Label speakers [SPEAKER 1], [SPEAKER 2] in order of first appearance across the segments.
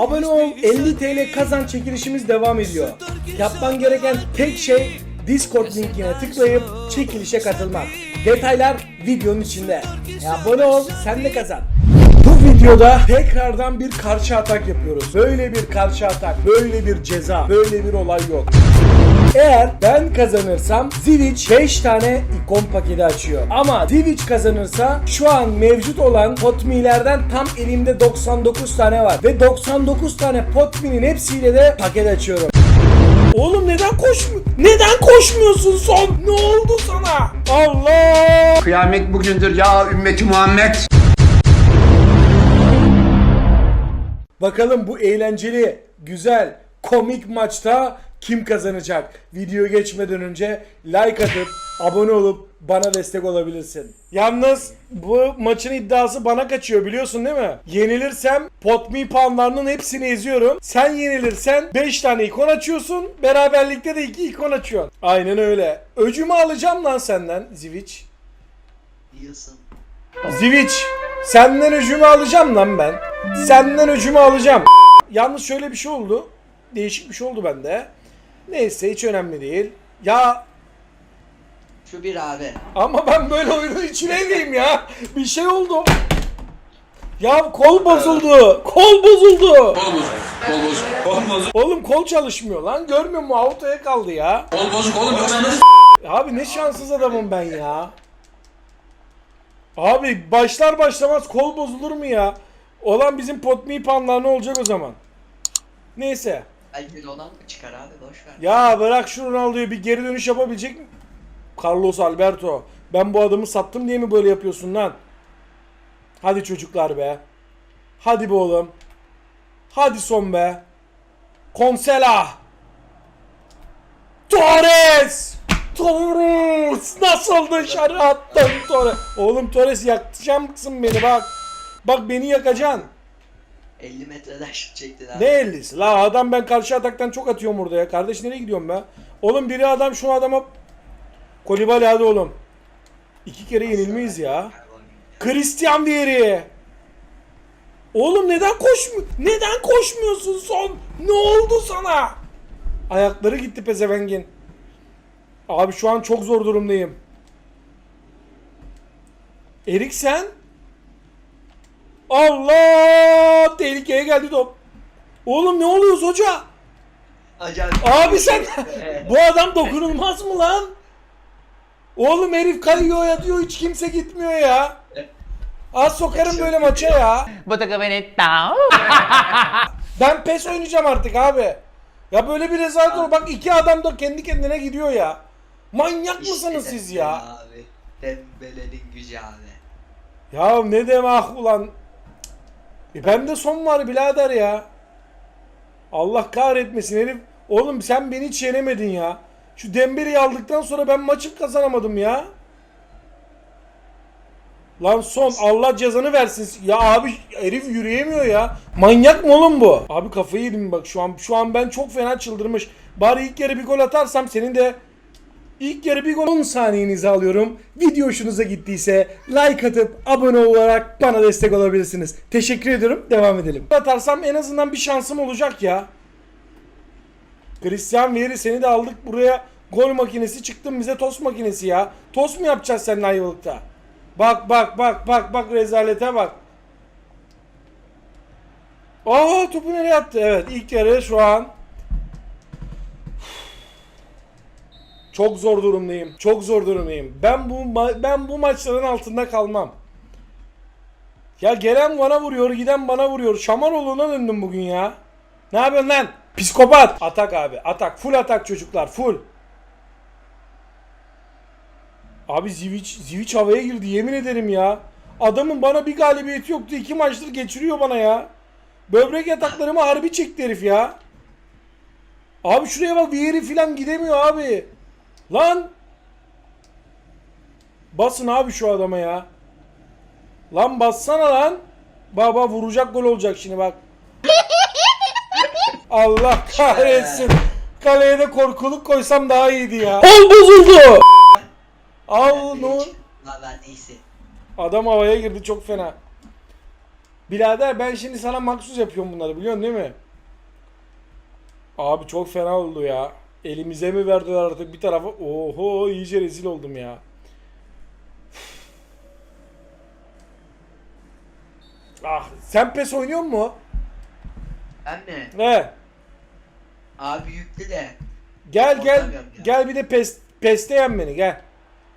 [SPEAKER 1] Abone ol 50 TL kazan çekilişimiz devam ediyor. Yapman gereken tek şey Discord linkine tıklayıp çekilişe katılmak. Detaylar videonun içinde. E, abone ol sen de kazan. Bu videoda tekrardan bir karşı atak yapıyoruz. Böyle bir karşı atak, böyle bir ceza, böyle bir olay yok. Eğer ben kazanırsam Zivich 5 tane ikon paketi açıyor. Ama Zivich kazanırsa şu an mevcut olan Potmi'lerden tam elimde 99 tane var. Ve 99 tane Potmi'nin hepsiyle de paket açıyorum. Oğlum neden koşmu Neden koşmuyorsun son? Ne oldu sana? Allah!
[SPEAKER 2] Kıyamet bugündür ya ümmeti Muhammed.
[SPEAKER 1] Bakalım bu eğlenceli, güzel, komik maçta kim kazanacak? Videoya geçmeden önce like atıp abone olup bana destek olabilirsin. Yalnız bu maçın iddiası bana kaçıyor biliyorsun değil mi? Yenilirsem potmi puanlarının hepsini eziyorum. Sen yenilirsen 5 tane ikon açıyorsun. Beraberlikte de 2 ikon açıyorsun. Aynen öyle. Öcümü alacağım lan senden Zivich.
[SPEAKER 3] Diyorsun.
[SPEAKER 1] Zivich senden öcümü alacağım lan ben. Senden öcümü alacağım. Yalnız şöyle bir şey oldu. Değişik bir şey oldu bende. Neyse hiç önemli değil. Ya
[SPEAKER 3] Şu bir abi.
[SPEAKER 1] ama ben böyle oyunun içine gireyim ya. Bir şey oldu. Ya kol bozuldu. Kol bozuldu.
[SPEAKER 4] Kol bozuk. Kol bozuk. Kol bozuk.
[SPEAKER 1] Oğlum kol çalışmıyor lan. Görmüyor musun? Autoya kaldı ya.
[SPEAKER 4] Kol bozuk oğlum yoksa nasıl
[SPEAKER 1] Abi ne şanssız adamım ben ya. Abi başlar başlamaz kol bozulur mu ya? Olan bizim potmi panlar ne olacak o zaman? Neyse.
[SPEAKER 3] Belki olan mı çıkar abi boş ver.
[SPEAKER 1] Ya bırak şu Ronaldo'yu bir geri dönüş yapabilecek mi? Carlos Alberto. Ben bu adamı sattım diye mi böyle yapıyorsun lan? Hadi çocuklar be. Hadi be oğlum. Hadi son be. Konsela. Torres. Torres. Nasıl dışarı attın Torres? Oğlum Torres yakacaksın beni bak. Bak beni yakacaksın.
[SPEAKER 3] 50 metreden şut çektin abi.
[SPEAKER 1] Ne 50'si? La adam ben karşı ataktan çok atıyorum burada ya. Kardeş nereye gidiyorum ben? Oğlum biri adam şu adama... Kolibali hadi oğlum. İki kere yenilmeyiz ya. Christian Vieri. Oğlum neden koşmu Neden koşmuyorsun son? Ne oldu sana? Ayakları gitti pezevengin. Abi şu an çok zor durumdayım. Eriksen Allah! Tehlikeye geldi top. Oğlum ne oluyoruz hoca?
[SPEAKER 3] Acayip.
[SPEAKER 1] Abi sen bu adam dokunulmaz mı lan? Oğlum herif kayıyor yatıyor hiç kimse gitmiyor ya. Az sokarım böyle maça ya.
[SPEAKER 5] Bottega Veneta.
[SPEAKER 1] Ben pes oynayacağım artık abi. Ya böyle bir rezalet olur. Bak iki adam da kendi kendine gidiyor ya. Manyak
[SPEAKER 3] İşte
[SPEAKER 1] mısınız siz ya?
[SPEAKER 3] Abi. Dembele'nin gücü abi.
[SPEAKER 1] Ya ne demek ulan. E bende son var birader ya. Allah kahretmesin herif. Oğlum sen beni hiç yenemedin ya. Şu Dembele'yi aldıktan sonra ben maçı kazanamadım ya. Lan son Allah cezanı versin. Ya abi herif yürüyemiyor ya. Manyak mı oğlum bu? Abi kafayı yedim bak şu an. Şu an ben çok fena çıldırmış. Bari ilk yarı bir gol atarsam senin de İlk yarı bir gol 10 saniyenizi alıyorum. Video hoşunuza gittiyse like atıp abone olarak bana destek olabilirsiniz. Teşekkür ediyorum. Devam edelim. Atarsam en azından bir şansım olacak ya. Christian Vieri seni de aldık buraya. Gol makinesi çıktın bize tost makinesi ya. Tost mu yapacağız seninle Ayvalık'ta? Bak bak bak bak bak rezalete bak. Aa topu nereye attı? Evet ilk yarı şu an Çok zor durumdayım. Çok zor durumdayım. Ben bu ben bu maçların altında kalmam. Ya gelen bana vuruyor, giden bana vuruyor. Şamaroğlu'na döndüm bugün ya. Ne yapıyorsun lan? Psikopat. Atak abi. Atak. Full atak çocuklar. Full. Abi Zivic, Zivic havaya girdi yemin ederim ya. Adamın bana bir galibiyeti yoktu. iki maçtır geçiriyor bana ya. Böbrek yataklarımı harbi çekti herif ya. Abi şuraya bak bir yeri filan gidemiyor abi. Lan! Basın abi şu adama ya. Lan bassana lan. Baba vuracak gol olacak şimdi bak. Allah kahretsin. Kaleye de korkuluk koysam daha iyiydi ya. Kol bozuldu. Al no.
[SPEAKER 3] neyse.
[SPEAKER 1] Adam havaya girdi çok fena. Birader ben şimdi sana maksus yapıyorum bunları biliyorsun değil mi? Abi çok fena oldu ya. Elimize mi verdiler artık bir tarafa? Oho iyice rezil oldum ya. Ah sen pes oynuyor mu?
[SPEAKER 3] Ben mi?
[SPEAKER 1] Ne?
[SPEAKER 3] Abi yüklü de.
[SPEAKER 1] Gel gel
[SPEAKER 3] Oynamıyorum ya.
[SPEAKER 1] gel bir de pes peste yen beni gel.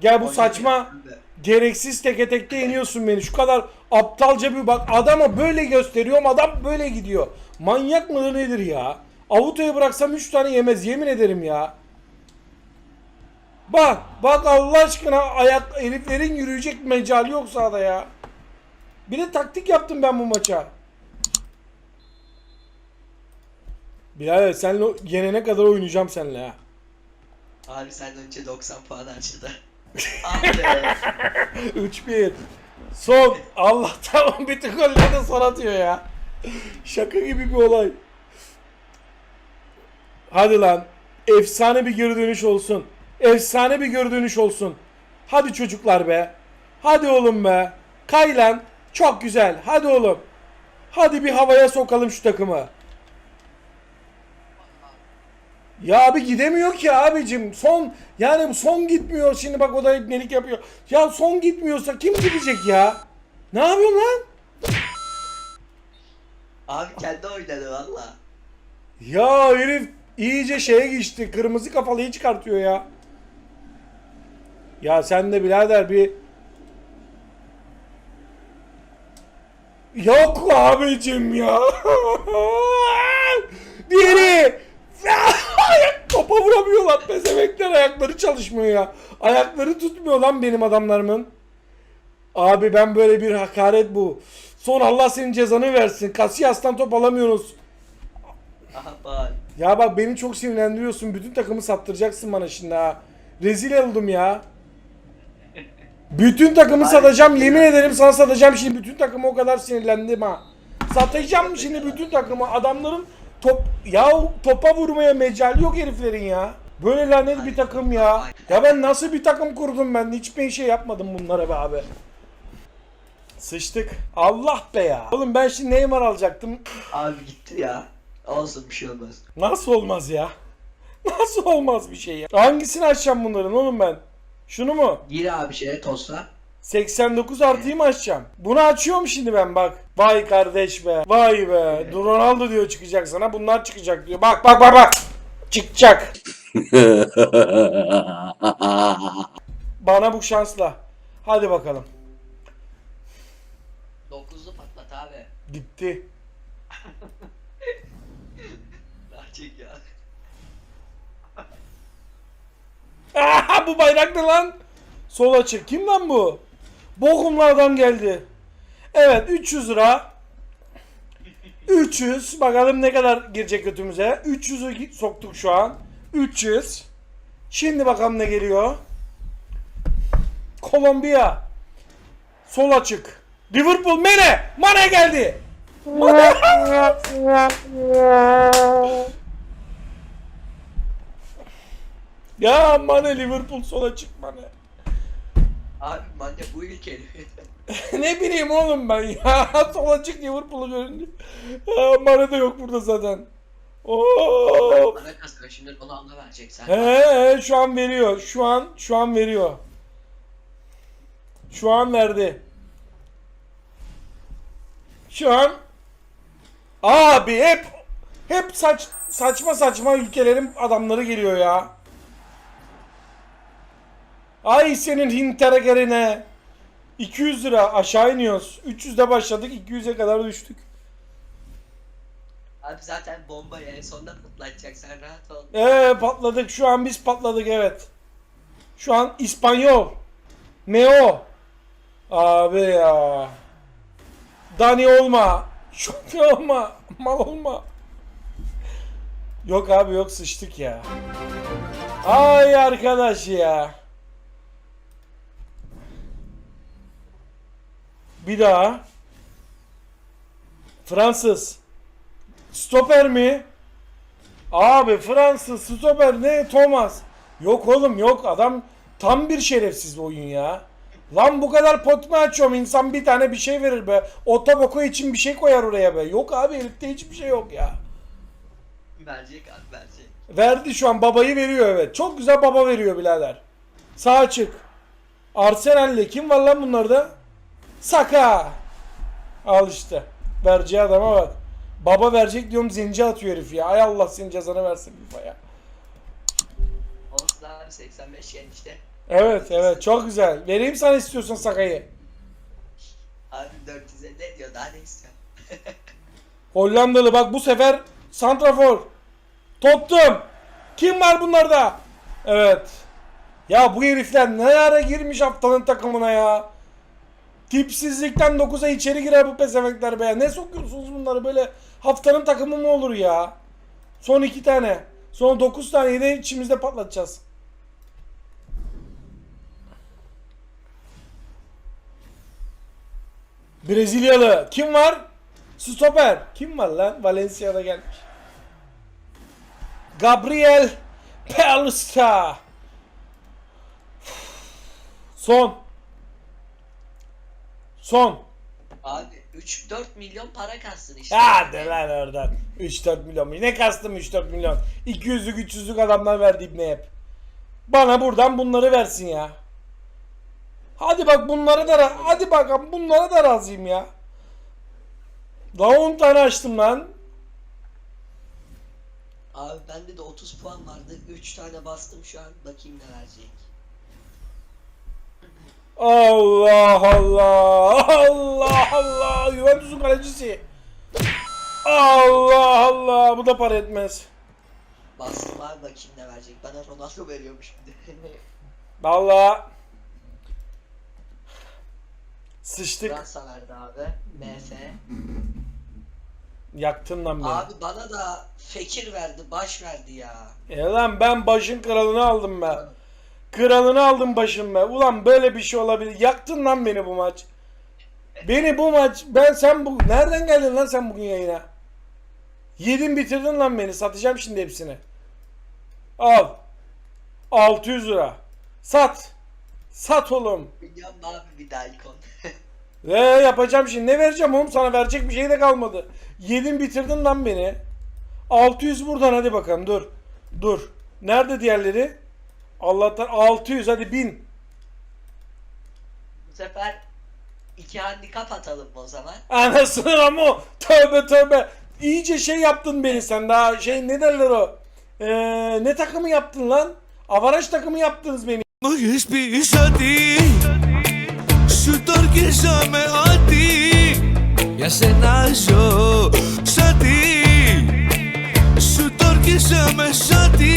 [SPEAKER 1] Gel bu saçma
[SPEAKER 3] Oynamıyorum ben.
[SPEAKER 1] gereksiz teke tekte yeniyorsun beni. Şu kadar aptalca bir bak adama böyle gösteriyorum adam böyle gidiyor. Manyak mıdır nedir ya? Avutoya bıraksam 3 tane yemez yemin ederim ya. Bak bak Allah aşkına ayak heriflerin yürüyecek mecali yok sahada ya. Bir de taktik yaptım ben bu maça. Bilal senle yenene kadar oynayacağım seninle ha.
[SPEAKER 3] Abi senden önce 90 puan harcadı. Abi be.
[SPEAKER 1] 3-1. Son. Allah tamam bütün golleri de son atıyor ya. Şaka gibi bir olay. Hadi lan. Efsane bir geri dönüş olsun. Efsane bir geri dönüş olsun. Hadi çocuklar be. Hadi oğlum be. Kay lan. Çok güzel. Hadi oğlum. Hadi bir havaya sokalım şu takımı. Ya abi gidemiyor ki abicim. Son yani son gitmiyor. Şimdi bak o da ibnelik yapıyor. Ya son gitmiyorsa kim gidecek ya? Ne yapıyorsun lan?
[SPEAKER 3] Abi kendi oynadı valla.
[SPEAKER 1] Ya herif iyice şeye geçti. Kırmızı kafalıyı çıkartıyor ya. Ya sen de birader bir Yok abicim ya. Diğeri. Topa vuramıyorlar. Pezemekler ayakları çalışmıyor ya. Ayakları tutmuyor lan benim adamlarımın. Abi ben böyle bir hakaret bu. Son Allah senin cezanı versin. Casillas'tan top alamıyorsunuz.
[SPEAKER 3] Aha bak.
[SPEAKER 1] Ya bak beni çok sinirlendiriyorsun. Bütün takımı sattıracaksın bana şimdi ha. Rezil oldum ya. Bütün takımı satacağım. Yemin ederim sana satacağım şimdi. Bütün takımı o kadar sinirlendim ha. Satacağım şimdi bütün takımı. Adamların top ya topa vurmaya mecali yok heriflerin ya. Böyle lanet bir takım ya. Ya ben nasıl bir takım kurdum ben? Hiçbir şey yapmadım bunlara be abi. Sıçtık. Allah be ya. Oğlum ben şimdi Neymar alacaktım.
[SPEAKER 3] Abi gitti ya. Olsun bir şey olmaz.
[SPEAKER 1] Nasıl olmaz ya? Nasıl olmaz bir şey ya? Hangisini açacağım bunların oğlum ben? Şunu mu?
[SPEAKER 3] Gir abi şeye tosta.
[SPEAKER 1] 89 artıyı mı açacağım? Bunu açıyorum şimdi ben bak. Vay kardeş be. Vay be. Ronaldo diyor çıkacak sana. Bunlar çıkacak diyor. Bak bak bak bak. Çıkacak. Bana bu şansla. Hadi bakalım.
[SPEAKER 3] 9'lu patlat abi.
[SPEAKER 1] Gitti. Aha, bu bayrak ne lan? Sol açık. Kim lan bu? Bokumlu adam geldi. Evet 300 lira. 300. Bakalım ne kadar girecek götümüze. 300'ü soktuk şu an. 300. Şimdi bakalım ne geliyor. Kolombiya. Sol açık. Liverpool Mane. Mane geldi. Mane. ya Mane Liverpool sol açık Mane.
[SPEAKER 3] Abi bence bu herif.
[SPEAKER 1] ne bileyim oğlum ben ya. Sol açık Liverpool'u görünce. Ha, Mane de yok burada zaten. Oo.
[SPEAKER 3] Bana kasıyor şimdi Ronaldo verecek sen.
[SPEAKER 1] He, he şu an veriyor. Şu an şu an veriyor. Şu an verdi. Şu an abi hep hep saç saçma saçma ülkelerin adamları geliyor ya. Ay senin Hinteregerine. 200 lira aşağı iniyoruz. 300'de başladık 200'e kadar düştük.
[SPEAKER 3] Abi zaten bombayı en sonunda patlatacak sen rahat ol.
[SPEAKER 1] Ee patladık şu an biz patladık evet. Şu an İspanyol. Neo. Abi ya. Dani olma. Şofi olma. Mal olma. Yok abi yok sıçtık ya. Ay arkadaş ya. Bir daha. Fransız. Stoper mi? Abi Fransız stoper ne Thomas? Yok oğlum yok adam tam bir şerefsiz oyun ya. Lan bu kadar pot mu açıyorum? İnsan bir tane bir şey verir be. Otoboko için bir şey koyar oraya be. Yok abi herifte hiçbir şey yok ya.
[SPEAKER 3] Verecek abi verecek.
[SPEAKER 1] Verdi şu an babayı veriyor evet. Çok güzel baba veriyor birader. Sağ açık. Arsenal'le kim var lan bunlarda? Saka. Al işte. Vereceği adama bak. Baba verecek diyorum zinci atıyor herif ya. Ay Allah senin cezanı versin FIFA ya.
[SPEAKER 3] Olsun abi 85 yen işte.
[SPEAKER 1] Evet evet çok güzel. Vereyim sana istiyorsan Saka'yı.
[SPEAKER 3] Abi 450 diyor daha ne istiyorsun?
[SPEAKER 1] Hollandalı bak bu sefer Santrafor. Tottum. Kim var bunlarda? Evet. Ya bu herifler ne ara girmiş haftanın takımına ya. Tipsizlikten 9'a içeri girer bu pezevenkler be. Ne sokuyorsunuz bunları böyle haftanın takımı mı olur ya? Son iki tane. Son 9 taneyi de içimizde patlatacağız. Brezilyalı. Kim var? Stoper. Kim var lan? Valencia'da gelmiş. Gabriel Paulista. Son. Son.
[SPEAKER 3] Abi 3-4 milyon para kastın işte.
[SPEAKER 1] Hadi lan oradan. 3-4 milyon. Ne kastım 3-4 milyon? 200'lük 300'lük adamlar verdi ibne hep. Bana buradan bunları versin ya. Hadi bak bunlara da hadi bakalım bunlara da razıyım ya. Daha 10 tane açtım lan.
[SPEAKER 3] Abi bende de 30 puan vardı. 3 tane bastım şu an. Bakayım ne verecek.
[SPEAKER 1] Allah Allah Allah Allah Juventus'un kalecisi. Allah Allah bu da para etmez.
[SPEAKER 3] Bastım abi bakayım ne verecek. Bana Ronaldo veriyormuş bir de.
[SPEAKER 1] Vallahi sıçtık.
[SPEAKER 3] Fransa verdi abi. MF.
[SPEAKER 1] Yaktın lan beni.
[SPEAKER 3] Abi bana da Fekir verdi, baş verdi ya.
[SPEAKER 1] E lan ben başın kralını aldım be. Kralını aldım başım be. Ulan böyle bir şey olabilir. Yaktın lan beni bu maç. Beni bu maç ben sen bu nereden geldin lan sen bugün yayına? Yedin bitirdin lan beni. Satacağım şimdi hepsini. Al. 600 lira. Sat. Sat oğlum.
[SPEAKER 3] Biliyorum abi bir daha ikon.
[SPEAKER 1] Ve yapacağım şimdi. Ne vereceğim oğlum sana verecek bir şey de kalmadı. Yedin bitirdin lan beni. 600 buradan hadi bakalım dur. Dur. Nerede diğerleri? Allah'tan 600 hadi 1000.
[SPEAKER 3] Bu sefer iki handikap atalım o zaman.
[SPEAKER 1] Anasını ama tövbe tövbe. İyice şey yaptın beni sen daha şey ne derler o. Ee, ne takımı yaptın lan? Avaraj takımı yaptınız beni.
[SPEAKER 5] Mayıs iş hadi. Şu torkesa me hadi. Ya sen aşo. Sadi. Şu torkesa me sadi.